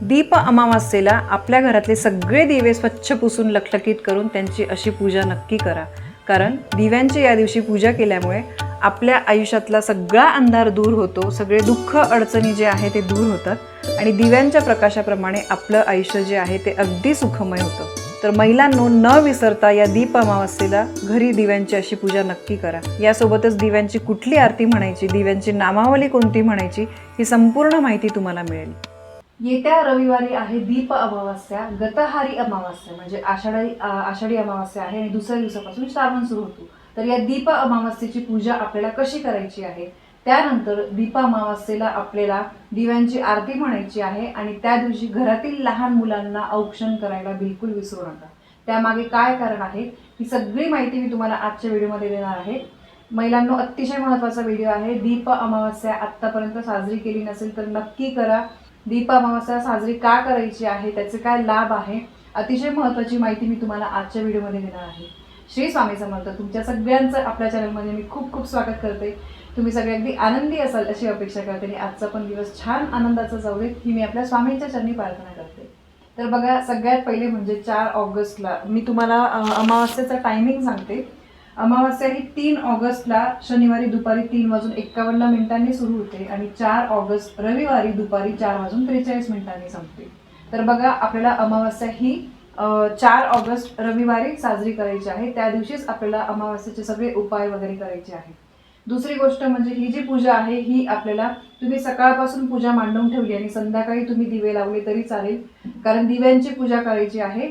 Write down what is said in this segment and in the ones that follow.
दीप अमावास्येला आपल्या घरातले सगळे दिवे स्वच्छ पुसून लखलखीत करून त्यांची अशी पूजा नक्की करा. कारण दिव्यांची या दिवशी पूजा केल्यामुळे आपल्या आयुष्यातला सगळा अंधार दूर होतो सगळे दुःख अडचणी जे आहे ते दूर होतात आणि दिव्यांच्या प्रकाशाप्रमाणे आपलं आयुष्य जे आहे ते अगदी सुखमय होतं. तर महिलांनो न विसरता या दीप अमावास्येला घरी दिव्यांची अशी पूजा नक्की करा. यासोबतच दिव्यांची कुठली आरती म्हणायची दिव्यांची नामावली कोणती म्हणायची ही संपूर्ण माहिती तुम्हाला मिळेल. येत्या रविवारी आहे दीप अमावास्या गतहारी अमावास्या म्हणजे आषाढी आषाढी अमावास्या आहे आणि दुसऱ्या दिवसापासून श्रावण सुरू होतो. तर या दीप अमावास्येची पूजा आपल्याला कशी करायची आहे? त्यानंतर दीप अमावास्येला आपल्याला दिव्यांची आरती म्हणायची आहे आणि त्या दिवशी घरातील लहान मुलांना औक्षण करायला बिलकुल विसरू नका. त्यामागे काय कारण आहे ही सगळी माहिती मी तुम्हाला आजच्या व्हिडिओमध्ये देणार आहे. महिलांनो अतिशय महत्त्वाचा व्हिडिओ आहे. दीप अमावस्या आत्तापर्यंत साजरी केली नसेल तर नक्की करा. दीप अमावस्या साजरी का करायची आहे? त्याचे काय लाभ आहे? अतिशय महत्त्वाची माहिती मी तुम्हाला आजच्या व्हिडिओमध्ये देणार आहे. श्री स्वामी समर्थ तुमच्या सगळ्यांचं आपल्या चॅनलमध्ये मी खूप खूप स्वागत करते. तुम्ही सगळे अगदी आनंदी असाल अशी अपेक्षा करते आणि आजचा पण दिवस छान आनंदाचा जाऊ देत ही मी आपल्या स्वामींच्या चरणी प्रार्थना करते. तर बघा सगळ्यात पहिले म्हणजे चार ऑगस्टला मी तुम्हाला अमावस्येचा टायमिंग सांगते. अमावस्या ही तीन ऑगस्टला शनिवारी दुपारी तीन वाजून एक्कावन्न मिनिटांनी सुरू होते आणि चार ऑगस्ट रविवारी दुपारी चार वाजून त्रेचाळीस मिनिटांनी संपते. तर बघा आपल्याला अमावस्या ही चार ऑगस्ट रविवारी साजरी करायची आहे. त्या दिवशीच आपल्याला अमावस्याचे सगळे उपाय वगैरे करायचे आहेत दुसरी गोष्ट म्हणजे ही जी पूजा आहे ही आपल्याला तुम्ही सकाळपासून पूजा मांडून ठेवली आणि संध्याकाळी तुम्ही दिवे लावले तरी चालेल. कारण दिव्यांची पूजा करायची आहे.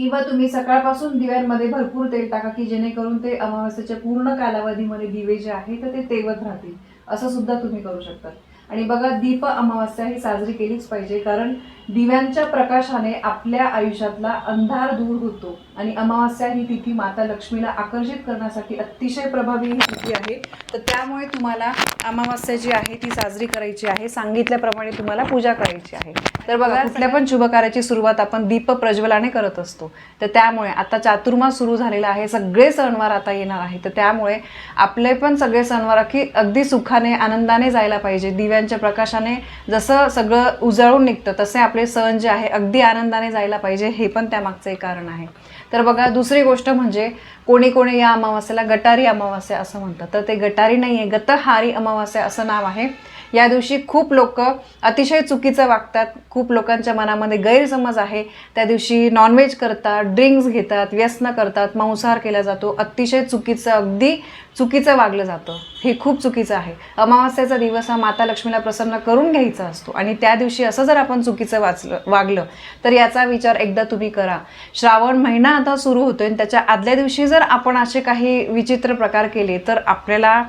किंवा तुम्ही सकाळपासून दिव्यांमध्ये भरपूर तेल टाका की जेणेकरून ते अमावस्याच्या पूर्ण कालावधीमध्ये दिवे जे आहे तर ते तेवत राहतील. असं सुद्धा तुम्ही करू शकता. आणि बघा दीप अमावस्या ही साजरी केलीच पाहिजे कारण दिव्यांच्या प्रकाशाने आपल्या आयुष्यातला अंधार दूर होतो. आणि अमावस्या ही तिथी माता लक्ष्मीला आकर्षित करण्यासाठी अतिशय प्रभावी ही तिथी आहे. तर त्यामुळे तुम्हाला अमावस्या जी आहे ती साजरी करायची आहे. सांगितल्याप्रमाणे तुम्हाला पूजा करायची आहे. तर बघा कुठल्या पण शुभ कार्याची सुरुवात आपण दीप प्रज्वलाने करत असतो. तर त्यामुळे आता चातुर्मास सुरू झालेला आहे. सगळे सणवार आता येणार आहे तर त्यामुळे आपले पण सगळे सणवार अगदी अगदी सुखाने आनंदाने जायला पाहिजे. दिव्यांच्या प्रकाशाने जसं सगळं उजळून निघतं तसे आपले सण जे आहे अगदी आनंदाने जायला पाहिजे हे पण त्यामागचं एक कारण आहे. तर बघा दुसरी गोष्ट म्हणजे कोणी कोणी या अमावास्येला गटारी अमावास्या असं म्हणतात. तर ते गटारी नाही आहे गतहारी अमावास्या असं नाव आहे. या दिवशी खूप लोक अतिशय चुकीचं वागतात. खूप लोकांच्या मनामध्ये गैरसमज आहे. त्या दिवशी नॉनव्हेज करतात ड्रिंक्स घेतात व्यसन करतात मांसाहार केला जातो. अतिशय चुकीचं अगदी चुकीचं वागलं जातं. हे खूप चुकीचं आहे. अमावास्याचा दिवस हा माता लक्ष्मीला प्रसन्न करून घ्यायचा असतो. आणि त्या दिवशी असं जर आपण चुकीचं वाचलं वागलं तर याचा विचार एकदा तुम्ही करा. श्रावण महिना आता सुरू होतोय आणि त्याच्या आदल्या दिवशी जर आपण असे काही विचित्र प्रकार केले तर आपल्याला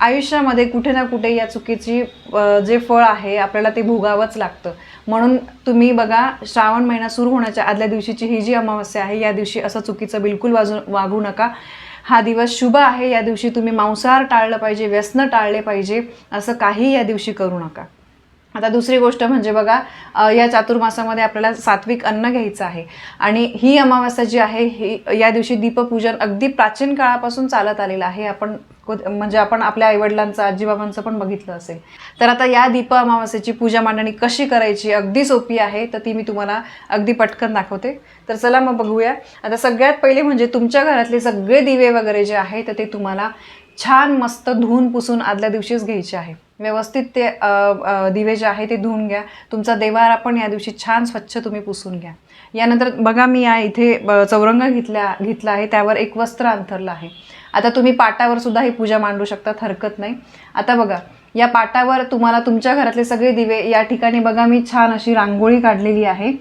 आयुष्यामध्ये कुठे ना कुठे या चुकीची जे फळ आहे आपल्याला ते भोगावंच लागतं. म्हणून तुम्ही बघा श्रावण महिना सुरू होण्याच्या आदल्या दिवशीची ही जी अमावस्या आहे या दिवशी असं चुकीचं बिलकुल वाजू वागू नका. हा दिवस शुभ आहे या दिवशी तुम्ही मांसाहार टाळलं पाहिजे व्यसन टाळले पाहिजे असं काही या दिवशी करू नका. आता दुसरी गोष्ट म्हणजे बघा या चातुर्मासामध्ये आपल्याला सात्विक अन्न घ्यायचं आहे. आणि ही अमावास्या जी आहे ही या दिवशी दीपपूजन अगदी प्राचीन काळापासून चालत आलेलं आहे. आपण म्हणजे आपण आपल्या आईवडिलांचं आजीबाबांचं पण बघितलं असेल. तर आता या दीप अमावास्येची पूजा मांडणी कशी करायची अगदी सोपी आहे तर ती मी तुम्हाला अगदी पटकन दाखवते. तर चला मग बघूया. आता सगळ्यात पहिले म्हणजे तुमच्या घरातले सगळे दिवे वगैरे जे आहे तर ते तुम्हाला छान मस्त धुवून पुसून आदल्या दिवशीच घ्यायचे आहे. व्यवस्थित ते दिवे जे आहे ते धुवून घ्या. तुमचा देवारा पण या दिवशी छान स्वच्छ तुम्ही पुसून घ्या. यानंतर बघा मी या इथे चौरंग घेतल्या घेतला आहे. त्यावर एक वस्त्र अंथरलं आहे. आता तुम्ही पाटावर सुद्धा ही पूजा मांडू शकतात हरकत नाही. आता बघा या पाटावर तुम्हाला तुमच्या घरातले सगळे दिवे या ठिकाणी बघा मी छान अशी रांगोळी काढलेली आहे.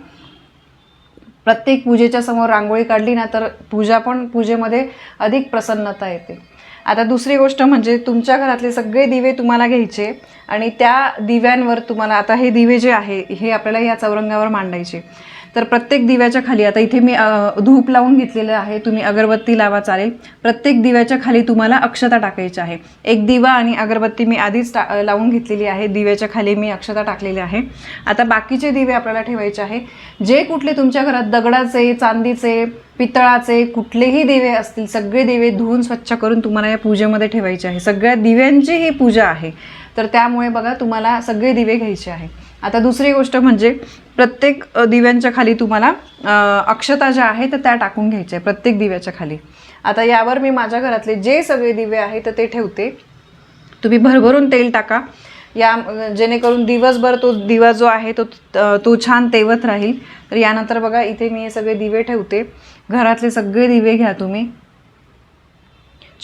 प्रत्येक पूजेच्या समोर रांगोळी काढली ना तर पूजा पण पूजेमध्ये अधिक प्रसन्नता येते. आता दुसरी गोष्ट म्हणजे तुमच्या घरातले सगळे दिवे तुम्हाला घ्यायचे आणि त्या दिव्यांवर तुम्हाला आता हे दिवे जे आहे हे आपल्याला या चौरंगावर मांडायचे. तर प्रत्येक दिव्याच्या खाली आता इथे मी धूप लावून घेतलेलं आहे तुम्ही अगरबत्ती लावा चालेल. प्रत्येक दिव्याच्या खाली तुम्हाला अक्षता टाकायची आहे. एक दिवा आणि अगरबत्ती मी आधीच टा लावून घेतलेली आहे. दिव्याच्या खाली मी अक्षता टाकलेली आहे. आता बाकीचे दिवे आपल्याला ठेवायचे आहे. जे कुठले तुमच्या घरात दगडाचे चांदीचे पितळाचे कुठलेही दिवे असतील सगळे दिवे धुवून स्वच्छ करून तुम्हाला या पूजेमध्ये ठेवायचे आहे. सगळ्या दिव्यांची ही पूजा आहे. तर त्यामुळे बघा तुम्हाला सगळे दिवे घ्यायचे आहे. आता दुसरी गोष्ट म्हणजे प्रत्येक दिव्यांच्या खाली तुम्हाला अक्षता ज्या आहेत तर त्या टाकून घ्यायच्या आहे प्रत्येक दिव्याच्या खाली. आता यावर मी माझ्या घरातले जे सगळे दिवे आहेत तर ते ठेवते. तुम्ही भरभरून तेल टाका. या जेणेकरून दिवसभर तो दिवा जो आहे तो तो छान तेवत राहील. तर यानंतर बघा इथे मी हे सगळे दिवे ठेवते. घरातले सगळे दिवे घ्या तुम्ही.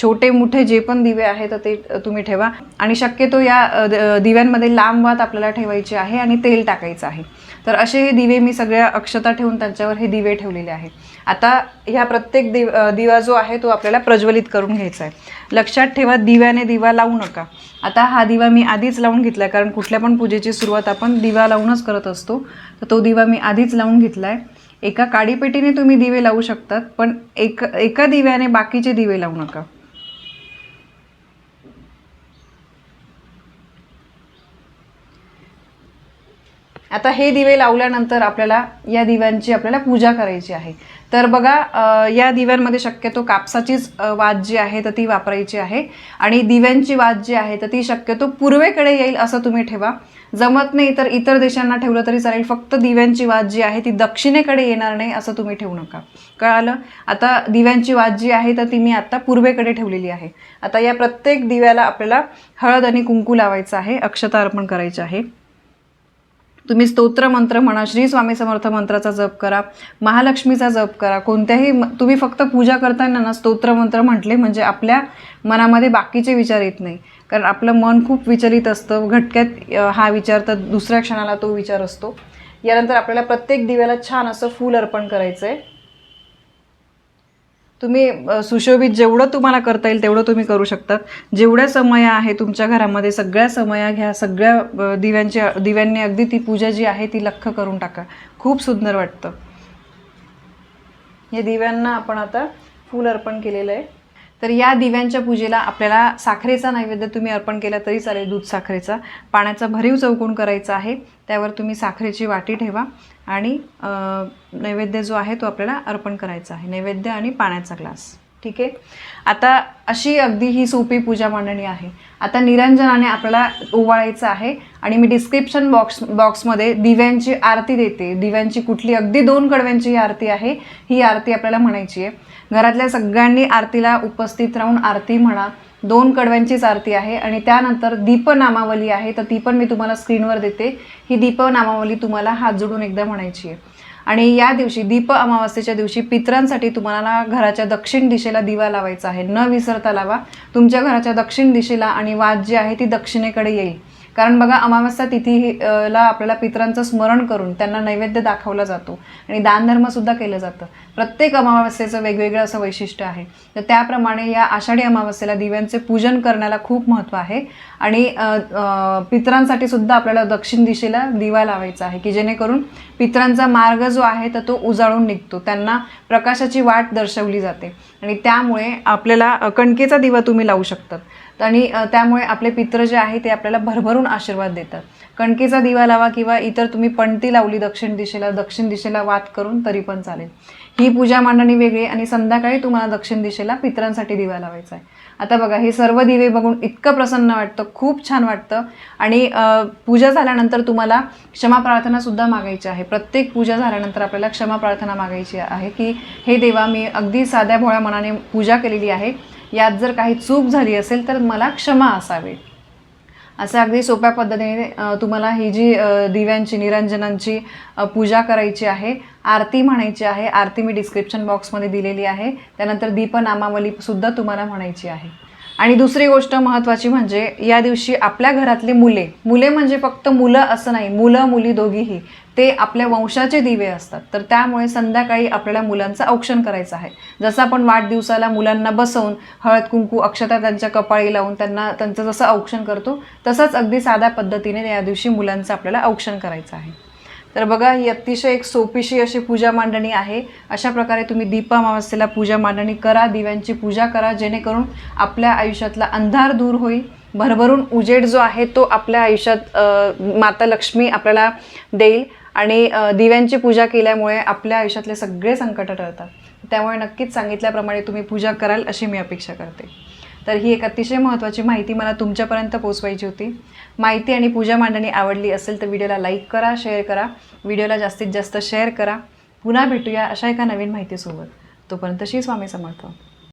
छोटे मोठे जे पण दिवे आहेत तर ते तुम्ही ठेवा. आणि शक्यतो या द- दिव्यांमध्ये लांब वात आपल्याला ठेवायची आहे आणि तेल टाकायचं आहे. तर असे हे दिवे मी सगळ्या अक्षता ठेवून त्यांच्यावर हे दिवे ठेवलेले आहे. आता ह्या प्रत्येक दिव दिवा जो आहे तो आपल्याला प्रज्वलित करून घ्यायचा आहे. लक्षात ठेवा दिव्याने दिवा लावू नका. आता हा दिवा मी आधीच लावून घेतला आहे कारण कुठल्या पण पूजेची सुरुवात आपण दिवा लावूनच करत असतो. तर तो दिवा मी आधीच लावून घेतला आहे एका काडीपेटीने तुम्ही दिवे लावू शकतात पण एक एका दिव्याने बाकीचे दिवे लावू नका. आता हे दिवे लावल्यानंतर आपल्याला या दिव्यांची आपल्याला पूजा करायची आहे. तर बघा या दिव्यांमध्ये शक्यतो कापसाचीच वाद जी आहे तर ती वापरायची आहे. आणि दिव्यांची वाद जी आहे तर ती शक्यतो पूर्वेकडे येईल असं तुम्ही ठेवा. जमत नाही तर इतर देशांना ठेवलं तरी चालेल. फक्त दिव्यांची वाद जी आहे ती दक्षिणेकडे येणार नाही असं तुम्ही ठेवू नका. कळालं? आता दिव्यांची वाद जी आहे तर ती मी आता पूर्वेकडे ठेवलेली आहे. आता या प्रत्येक दिव्याला आपल्याला हळद आणि कुंकू लावायचं आहे अक्षता अर्पण करायची आहे. तुम्ही स्तोत्र मंत्र म्हणा श्री स्वामी समर्थ मंत्राचा जप करा महालक्ष्मीचा जप करा कोणत्याही तुम्ही फक्त पूजा करताना ना स्तोत्र मंत्र म्हटले म्हणजे आपल्या मनामध्ये बाकीचे विचार येत नाही. कारण आपलं मन खूप विचलित असतं घटक्यात हा विचार तर दुसऱ्या क्षणाला तो विचार असतो. यानंतर आपल्याला प्रत्येक दिव्याला छान असं फूल अर्पण करायचं आहे तुम्ही सुशोभित जेवढं तुम्हाला करता येईल तेवढं तुम्ही करू शकतात जेवढ्या समया आहे तुमच्या घरामध्ये सगळ्या समया घ्या सगळ्या दिव्यांची दिव्यांनी अगदी ती पूजा जी आहे ती लख्ख करून टाका. खूप सुंदर वाटतं. या दिव्यांना आपण आता फूल अर्पण केलेलं आहे. तर या दिव्यांच्या पूजेला आपल्याला साखरेचा नैवेद्य तुम्ही अर्पण केला तरी चालेल दूध साखरेचा. पाण्याचा भरीव चौकोन करायचा आहे त्यावर तुम्ही साखरेची वाटी ठेवा. आणि नैवेद्य जो आहे तो आपल्याला अर्पण करायचा आहे. नैवेद्य आणि पाण्याचा ग्लास. ठीक आहे? आता अशी अगदी ही सोपी पूजा मांडणी आहे. आता निरंजनाने आपल्याला ओवाळायचं आहे आणि मी डिस्क्रिप्शन बॉक्स बॉक्समध्ये दिव्यांची आरती देते. दिव्यांची कुठली? अगदी दोन कडव्यांची ही आरती आहे. ही आरती आपल्याला म्हणायची आहे. घरातल्या सगळ्यांनी आरतीला उपस्थित राहून आरती म्हणा. दोन कडव्यांचीच आरती आहे आणि त्यानंतर दीपनामावली आहे. तर ती पण मी तुम्हाला स्क्रीनवर देते. ही दीपनामावली तुम्हाला हात जोडून एकदा म्हणायची आहे. आणि या दिवशी दीप अमावस्येच्या दिवशी पितरांसाठी तुम्हाला घराच्या दक्षिण दिशेला दिवा लावायचा आहे. न विसरता लावा. तुमच्या घराच्या दक्षिण दिशेला आणि वाद जी आहे ती दक्षिणेकडे येईल. कारण बघा अमावस्या तिथी ला आपल्याला पितरांचं स्मरण करून त्यांना नैवेद्य दाखवला जातो आणि दानधर्मसुद्धा केलं जातं. प्रत्येक अमावस्येचं वेगवेगळं असं वैशिष्ट्य आहे. तर त्याप्रमाणे या आषाढी अमावस्येला दिव्यांचे पूजन करण्याला खूप महत्त्व आहे. आणि पितरांसाठी सुद्धा आपल्याला दक्षिण दिशेला दिवा लावायचा आहे की जेणेकरून पितरांचा मार्ग जो आहे तर तो उजाळून निघतो. त्यांना प्रकाशाची वाट दर्शवली जाते. आणि त्यामुळे आपल्याला कणकेचा दिवा तुम्ही लावू शकतात. आणि त्यामुळे आपले पित्र जे आहे ते आपल्याला भरभरून आशीर्वाद देतात. कणकेचा दिवा लावा किंवा इतर तुम्ही पणती लावली दक्षिण दिशेला दक्षिण दिशेला वात करून तरी पण चालेल. ही पूजा मांडणी वेगळी आणि संध्याकाळी तुम्हाला दक्षिण दिशेला पितरांसाठी दिवा लावायचा आहे. आता बघा हे सर्व दिवे बघून इतकं प्रसन्न वाटतं खूप छान वाटतं. आणि पूजा झाल्यानंतर तुम्हाला क्षमा प्रार्थनासुद्धा मागायची आहे. प्रत्येक पूजा झाल्यानंतर आपल्याला क्षमा प्रार्थना मागायची आहे की हे देवा मी अगदी साध्या भोळ्या मनाने पूजा केलेली आहे. यात जर काही चूक झाली असेल तर मला क्षमा असावी. असं अगदी सोप्या पद्धतीने तुम्हाला ही जी दिव्यांची निरंजनांची पूजा करायची आहे आरती म्हणायची आहे आरती मी डिस्क्रिप्शन बॉक्समध्ये दिलेली आहे. त्यानंतर दीपनामावलीसुद्धा तुम्हाला म्हणायची आहे. आणि दुसरी गोष्ट महत्त्वाची म्हणजे या दिवशी आपल्या घरातली मुले मुले म्हणजे फक्त मुलं असं नाही मुलं मुली दोघीही ते आपल्या वंशाचे दिवे असतात. तर त्यामुळे संध्याकाळी आपल्याला मुलांचं औक्षण करायचं आहे. जसं आपण वाढदिवसाला मुलांना बसवून हळद कुंकू अक्षता त्यांच्या कपाळी लावून त्यांना त्यांचं जसं औक्षण करतो तसंच अगदी साध्या पद्धतीने या दिवशी मुलांचं आपल्याला औक्षण करायचं आहे. तर बघा ही अतिशय एक सोपीशी अशी पूजा मांडणी आहे. अशा प्रकारे तुम्ही दीपा अमावस्येला पूजा मांडणी करा दिव्यांची पूजा करा जेणेकरून आपल्या आयुष्यातला अंधार दूर होईल. भरभरून उजेड जो आहे तो आपल्या आयुष्यात माता लक्ष्मी आपल्याला देईल आणि दिव्यांची पूजा केल्यामुळे आपल्या आयुष्यातले सगळे संकट टळतात. त्यामुळे नक्कीच सांगितल्याप्रमाणे तुम्ही पूजा कराल अशी मी अपेक्षा करते. तर ही एक अतिशय महत्त्वाची माहिती मला तुमच्यापर्यंत पोचवायची होती. माहिती आणि पूजा मांडणी आवडली असेल तर व्हिडिओला लाईक करा शेअर करा. व्हिडिओला जास्तीत जास्त शेअर करा. पुन्हा भेटूया अशा एका नवीन माहितीसोबत. तोपर्यंत श्री स्वामी समर्थ.